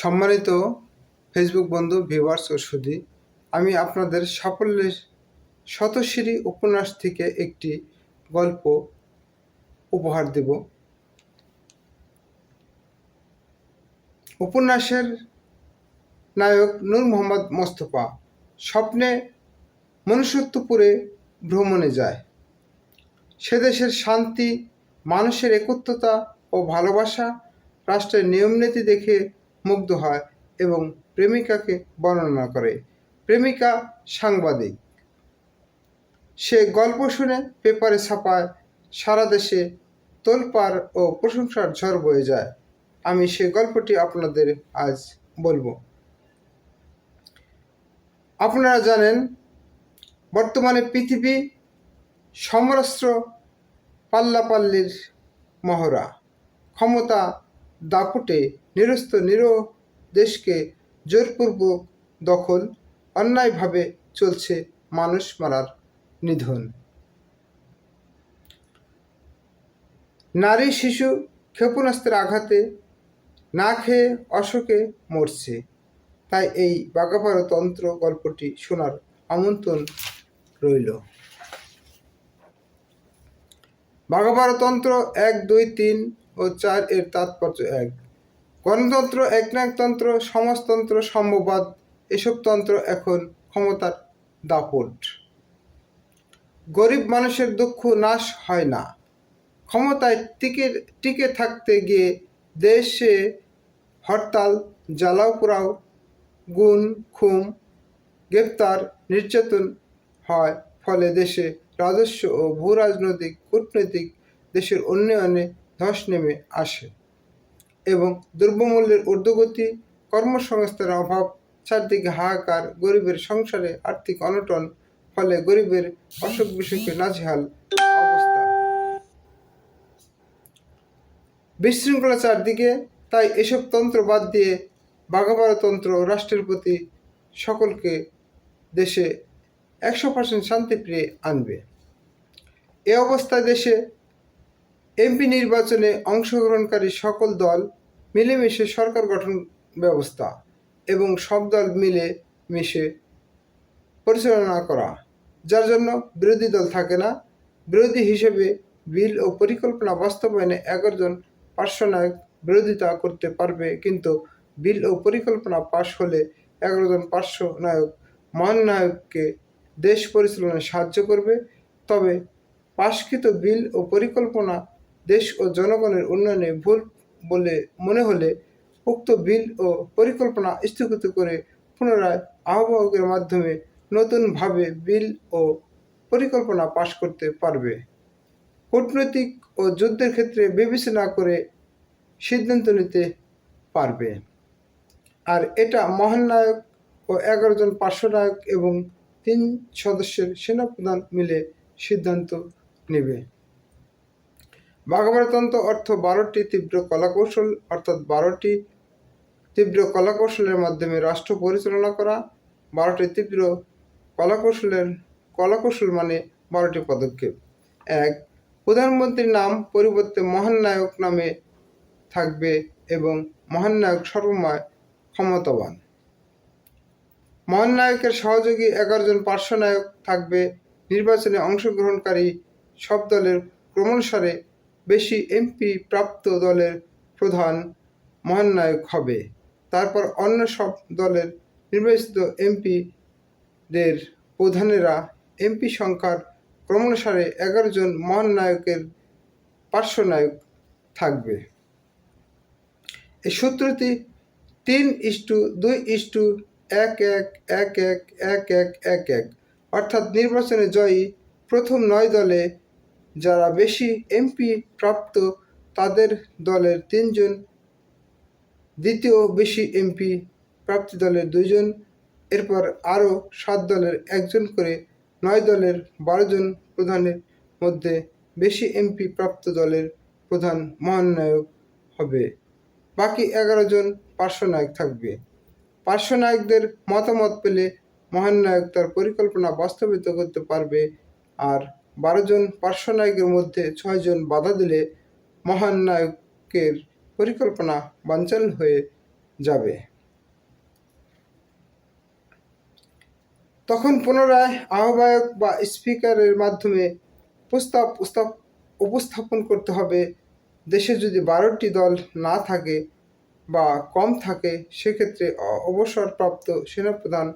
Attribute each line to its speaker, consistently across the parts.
Speaker 1: সম্মানিত ফেসবুক বন্ধু ভিউয়ার্স ও সুধী আমি আপনাদের সাফল্যের শতশিরি উপন্যাস থেকে একটি গল্প উপহার দেব। উপন্যাসের নায়ক নূর মোহাম্মদ মোস্তফা স্বপ্নে মনুষ্যত্বপুরে ভ্রমণে যায়। সে দেশের শান্তি, মানুষের একত্রতা ও ভালোবাসা, রাষ্ট্রের নিয়মনীতি দেখে মুগ্ধ হয় এবং প্রেমিকাকে বর্ণনা করে। প্রেমিকা সাংবাদিক। সে গল্প শুনে পেপারে ছাপায়, সারা দেশে তোলপাড় ও প্রশংসার ঝড় বয়ে যায়। আমি সে গল্পটি আপনাদের আজ বলব। আপনারা জানেন, বর্তমানে পৃথিবী সমরাস্ত্র পাল্লাপাল্লির মহড়া। ক্ষমতা দাপুটে নিরস্ত নিরো দেশকে জোরপূর্বক দখল, অন্যায়ভাবে চলছে মানুষ মারার নিধন। নারী শিশু ক্ষেপণাস্ত্রের আঘাতে না খেয়ে অশোকে মরছে। তাই এই বাগাপাড়া তন্ত্র গল্পটি শোনার আমন্ত্রণ রইল। বাগাপাড়া তন্ত্র এক, দুই, তিন ও চার এর তাৎপর্য এক। গণতন্ত্র, একনায়কতন্ত্র, সমাজতন্ত্র সম্ভবাদ এসব তন্ত্র এখন ক্ষমতার দাপট। গরিব মানুষের দুঃখ নাশ হয় না। ক্ষমতায় টিকে টিকে থাকতে গিয়ে দেশে হরতাল, জ্বালাও পোড়াও, গুণ, খুম, গ্রেপ্তার, নির্যাতন হয়, ফলে দেশে রাজস্ব ও ভূ রাজনৈতিক কূটনৈতিক দেশের উন্নয়নে ধস নেমে আসে। এবং দ্রব্যমূল্যের ঊর্ধ্বগতি, কর্মসংস্থানের অভাব, চারদিকে হাহাকার, গরিবের সংসারে আর্থিক অনটন, ফলে গরিবের অসুখ বিসুখে নাজেহাল অবস্থা। বিশৃঙ্খলা চারদিকে, তাই এসব তন্ত্র বাদ দিয়ে তন্ত্র রাষ্ট্রের প্রতি সকলকে দেশে একশো পার্সেন্ট শান্তি শান্তিপ্রিয় আনবে। এ অবস্থায় দেশে এমপি নির্বাচনে অংশগ্রহণকারী সকল দল মিলেমিশে সরকার গঠন ব্যবস্থা এবং সব দল মিলে মিশে পরিচালনা করা। যার জন্য বিরোধী দল থাকে না। বিরোধী হিসেবে বিল ও পরিকল্পনা বাস্তবায়নে এগারো জন পার্শ্বনায়ক বিরোধিতা করতে পারবে, কিন্তু বিল ও পরিকল্পনা পাশ হলে এগারো জন পার্শ্ব নায়ক মহানায়ককে দেশ পরিচালনায় সাহায্য করবে। তবে পাশকৃত বিল ও পরিকল্পনা দেশ ও জনগণের উন্নয়নে ভুল বলে মনে হলে উক্ত বিল ও পরিকল্পনা স্থগিত করে পুনরায় আহ্বায়কের মাধ্যমে নতুনভাবে বিল ও পরিকল্পনা পাশ করতে পারবে। কূটনৈতিক ও যুদ্ধের ক্ষেত্রে বিবেচনা করে সিদ্ধান্ত নিতে পারবে। আর এটা মহানায়ক ও এগারো জন পার্শ্বনায়ক এবং তিন সদস্যের সেনাপ্রধান মিলে সিদ্ধান্ত নেবে। বাঘাবারতন্ত্র অর্থ বারোটি তীব্র কলাকৌশল, অর্থাৎ বারোটি তীব্র কলাকৌশলের মাধ্যমে রাষ্ট্র পরিচালনা করা, বারোটি তীব্র কলাকৌশলের, কলাকৌশল মানে বারোটি পদক্ষেপ। এক, প্রধানমন্ত্রীর নাম পরিবর্তে মহানায়ক নামে থাকবে এবং মহানায়ক সর্বময় ক্ষমতাবান। মহানায়কের সহযোগী এগারো জন পার্শ্বনায়ক থাকবে। নির্বাচনে অংশগ্রহণকারী সব দলের ক্রমানুসারে বেশি এমপি প্রাপ্ত দলের প্রধান মহানায়ক হবে। তারপর অন্য সব দলের নির্বাচিত এমপিদের প্রধানেরা এমপি সংখ্যার ক্রমানুসারে এগারো জন মহানায়কের পার্শ্বনায়ক থাকবে। এই সূত্রটি তিন ইস্টু দুই ইস্টু এক এক এক এক এক এক এক এক, অর্থাৎ নির্বাচনে জয়ী প্রথম নয় দলে যারা বেশি এমপি প্রাপ্ত, তাদের দলের তিনজন, দ্বিতীয় বেশি এমপি প্রাপ্তি দলের দুইজন, এরপর আরও সাত দলের একজন করে নয় দলের বারো জন প্রধানের মধ্যে বেশি এমপি প্রাপ্ত দলের প্রধান মহানায়ক হবে। বাকি এগারো জন পার্শ্বনায়ক থাকবে। পার্শ্বনায়কদের মতামত পেলে মহানায়ক তার পরিকল্পনা বাস্তবিত করতে পারবে আর বারো জন পার্শ্বনায়কের মধ্যে ছয়জন বাধা দিলে মহান নায়কের পরিকল্পনা বাঞ্চাল হয়ে যাবে। তখন পুনরায় আহ্বায়ক বা স্পিকারের মাধ্যমে প্রস্তাব উপস্থাপন করতে হবে। দেশে যদি বারোটি দল না থাকে বা কম থাকে, সেক্ষেত্রে অবসরপ্রাপ্ত সেনাপ্রধান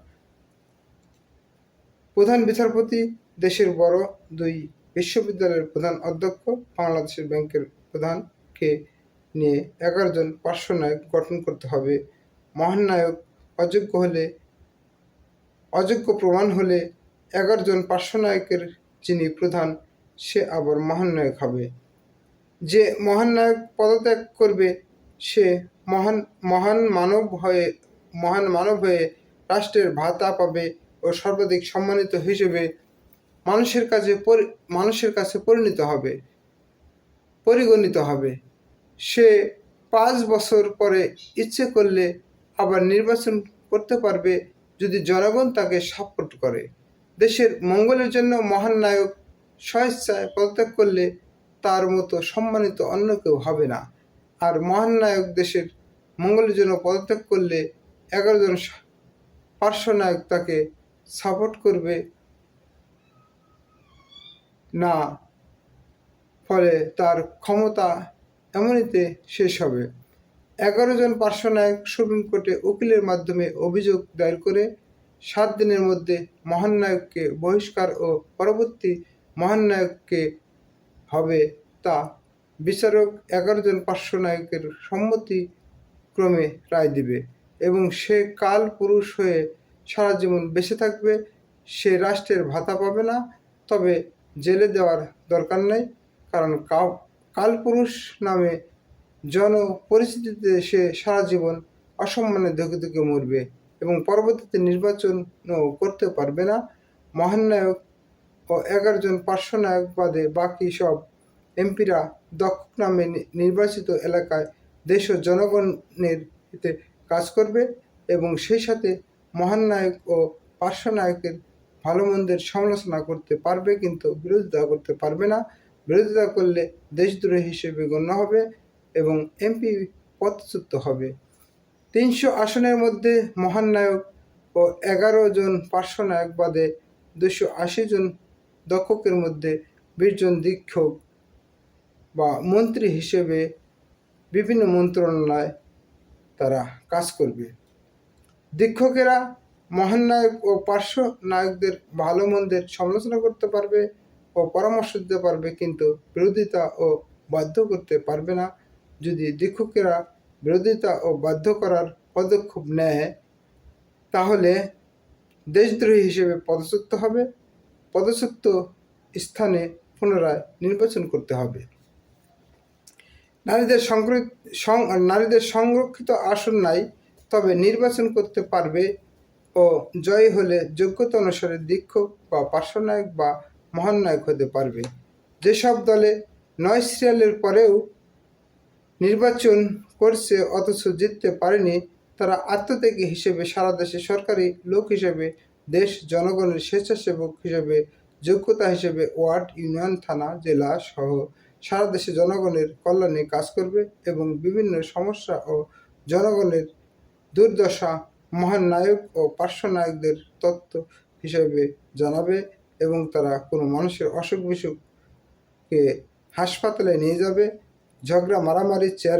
Speaker 1: প্রধান বিচারপতি দেশের বড় দুই বিশ্ববিদ্যালয়ের প্রধান অধ্যক্ষ, বাংলাদেশের ব্যাংকের প্রধানকে নিয়ে এগারো জন পার্শ্বনায়ক গঠন করতে হবে। মহানায়ক অযোগ্য হলে, অযোগ্য প্রমাণ হলে এগারো জন পার্শ্বনায়কের যিনি প্রধান, সে আবার মহানায়ক হবে। যে মহানায়ক পদত্যাগ করবে, সে মহান মহান মানব হয়ে, মহান মানব হয়ে রাষ্ট্রের ভাতা পাবে ও সর্বাধিক সম্মানিত হিসেবে মানুষের কাছে মানুষের কাছে পরিণত হবে, পরিগণিত হবে। সে পাঁচ বছর পরে ইচ্ছে করলে আবার নির্বাচন করতে পারবে যদি জনগণ তাকে সাপোর্ট করে। দেশের মঙ্গলের জন্য মহান নায়ক স্বেচ্ছায় পদত্যাগ করলে তার মতো সম্মানিত অন্য কেউ হবে না। আর মহান নায়ক দেশের মঙ্গলের জন্য পদত্যাগ করলে এগারো জন পার্শ্বনায়ক তাকে সাপোর্ট করবে না, ফলে তার ক্ষমতা এমনিতে শেষ হবে। এগারো জন পার্শ্বনায়ক সুপ্রিম কোর্টে উকিলের মাধ্যমে অভিযোগ দায়ের করে সাত দিনের মধ্যে মহানায়ককে বহিষ্কার ও পরবর্তী মহানায়ককে হবে তা বিচারক এগারো জন পার্শ্বনায়কের সম্মতি ক্রমে রায় দিবে এবং সে কাল পুরুষ হয়ে সারা জীবন বেঁচে থাকবে, সে রাষ্ট্রের ভাতা পাবে না, তবে জেলে দেওয়ার দরকার নেই, কারণ কালপুরুষ নামে জন পরিস্থিতিতে সে সারা জীবন অসম্মানে ধুকে ধুকে মরবে এবং পরবর্তীতে নির্বাচনও করতে পারবে না। মহানায়ক ও এগারো জন পার্শ্বনায়ক বাদে বাকি সব এমপিরা দক্ষ নামে নির্বাচিত এলাকায় দেশ ও জনগণের কাজ করবে এবং সেই সাথে মহানায়ক ও পার্শ্বনায়কের ভালো মন্দের সমালোচনা করতে পারবে, কিন্তু বিরোধিতা করতে পারবে না। বিরোধিতা করলে দেশদ্রোহী হিসেবে গণ্য হবে এবং এমপি পদচ্যুত হবে। তিনশো আসনের মধ্যে মহানায়ক ও এগারো জন পার্শ্বনায়ক বাদে দুশো আশি জন দক্ষকের মধ্যে বিশ জন দীক্ষক বা মন্ত্রী হিসেবে বিভিন্ন মন্ত্রণালয় তারা কাজ করবে। দীক্ষকেরা মহানায়ক ও পার্শ্ব নায়কদের ভালো মন্দের সমালোচনা করতে পারবে ও পরামর্শ দিতে পারবে, কিন্তু বিরোধিতা ও বাধ্য করতে পারবে না। যদি দীক্ষকেরা বিরোধিতা ও বাধ্য করার পদক্ষেপ নেয়, তাহলে দেশদ্রোহী হিসেবে পদচ্যুত হবে। পদচ্যুত স্থানে পুনরায় নির্বাচন করতে হবে। নারীদের নারীদের সংরক্ষিত আসন নাই, তবে নির্বাচন করতে পারবে ও জয়ী হলে যোগ্যতা অনুসারে দীক্ষক বা পার্শ্বনায়ক বা মহানায়ক হতে পারবে। যেসব দলে নয় সিরিয়ালের পরেও নির্বাচন করছে অথচ জিততে পারেনি, তারা আত্মত্যাগী হিসেবে সারা দেশে সরকারি লোক হিসেবে, দেশ জনগণের স্বেচ্ছাসেবক হিসেবে, যোগ্যতা হিসেবে ওয়ার্ড ইউনিয়ন, থানা, জেলা সহ সারা দেশে জনগণের কল্যাণে কাজ করবে এবং বিভিন্ন সমস্যা ও জনগণের দুর্দশা মহান নায়ক ও পার্শ্ব নায়কদের তত্ত্ব হিসেবে জানাবে এবং তারা কোনো মানুষের অসুখ বিসুখকে হাসপাতালে নিয়ে যাবে, ঝগড়া, মারামারি, চেয়ার